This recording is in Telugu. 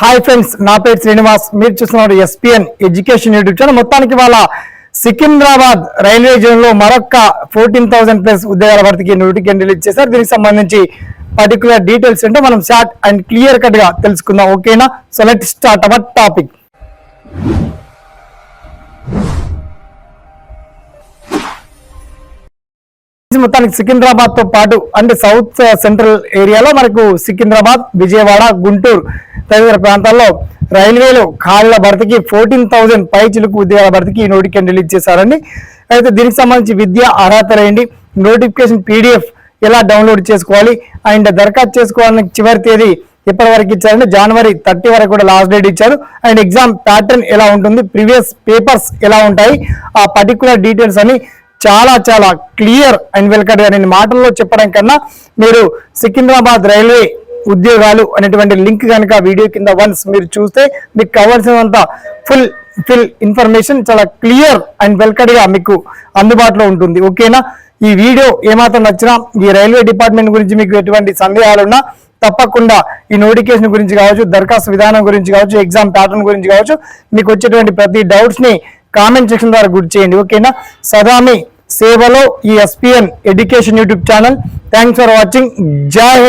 హాయ్ ఫ్రెండ్స్ నా పేరు శ్రీనివాస్. మీరు చూస్తున్నారు ఎస్పిఎన్ ఎడ్యుకేషన్ యూట్యూబ్ ఛానల్ మొత్తానికి వాళ్ళ సికింద్రాబాద్ రైల్వే జోన్లో మరొక ఫోర్టీన్ థౌసండ్ ప్లస్ ఉద్యోగాల భర్తీకి నోటిఫికేషన్ రిలీజ్ చేశారు. దీనికి సంబంధించి పర్టికులర్ డీటెయిల్స్ అంటే మనం షార్ట్ అండ్ క్లియర్ కట్గా తెలుసుకుందాం. ఓకేనా so let start our topic మొత్తానికి సికింద్రాబాద్తో పాటు అంటే సౌత్ సెంట్రల్ ఏరియాలో మనకు సికింద్రాబాద్ విజయవాడ గుంటూరు తదితర ప్రాంతాల్లో రైల్వేలో ఖాళీల భర్తీకి ఫోర్టీన్ థౌసండ్ పై చిలుకు ఉద్యోగాల భర్తీకి ఈ నోటిఫికేషన్ రిలీజ్ చేశారండి. అయితే దీనికి సంబంధించి విద్య అర్హత నోటిఫికేషన్ పీడిఎఫ్ ఎలా డౌన్లోడ్ చేసుకోవాలి? అండ్ దరఖాస్తు చేసుకోవడానికి చివరి తేదీ ఎప్పటి వరకు ఇచ్చారంటే జనవరి థర్టీ వరకు కూడా లాస్ట్ డేట్ ఇచ్చారు. అండ్ ఎగ్జామ్ ప్యాటర్న్ ఎలా ఉంటుంది? ప్రీవియస్ పేపర్స్ ఎలా ఉంటాయి? ఆ పర్టికులర్ డీటెయిల్స్ అని చాలా చాలా క్లియర్ అండ్ వెల్కట్గా నేను మాటల్లో చెప్పడం కన్నా మీరు సికింద్రాబాద్ రైల్వే ఉద్యోగాలు అనేటువంటి లింక్ కనుక వీడియో కింద వన్స్ మీరు చూస్తే మీకు కావాల్సినంత ఫుల్ ఫుల్ ఇన్ఫర్మేషన్ చాలా క్లియర్ అండ్ వెల్కట్గా మీకు అందుబాటులో ఉంటుంది. ఓకేనా? ఈ వీడియో ఏమాత్రం నచ్చినా ఈ రైల్వే డిపార్ట్మెంట్ గురించి మీకు ఎటువంటి సందేహాలున్నా తప్పకుండా ఈ నోటిఫికేషన్ గురించి కావచ్చు దరఖాస్తు విధానం గురించి కావచ్చు ఎగ్జామ్ ప్యాటర్న్ గురించి కావచ్చు మీకు వచ్చేటువంటి ప్రతి డౌట్స్ని కామెంట్ సెక్షన్ ద్వారా గుర్తు చేయండి. ఓకేనా? సదామి సేవలో ఈ SPN education YouTube channel. Thanks for watching Jai Hind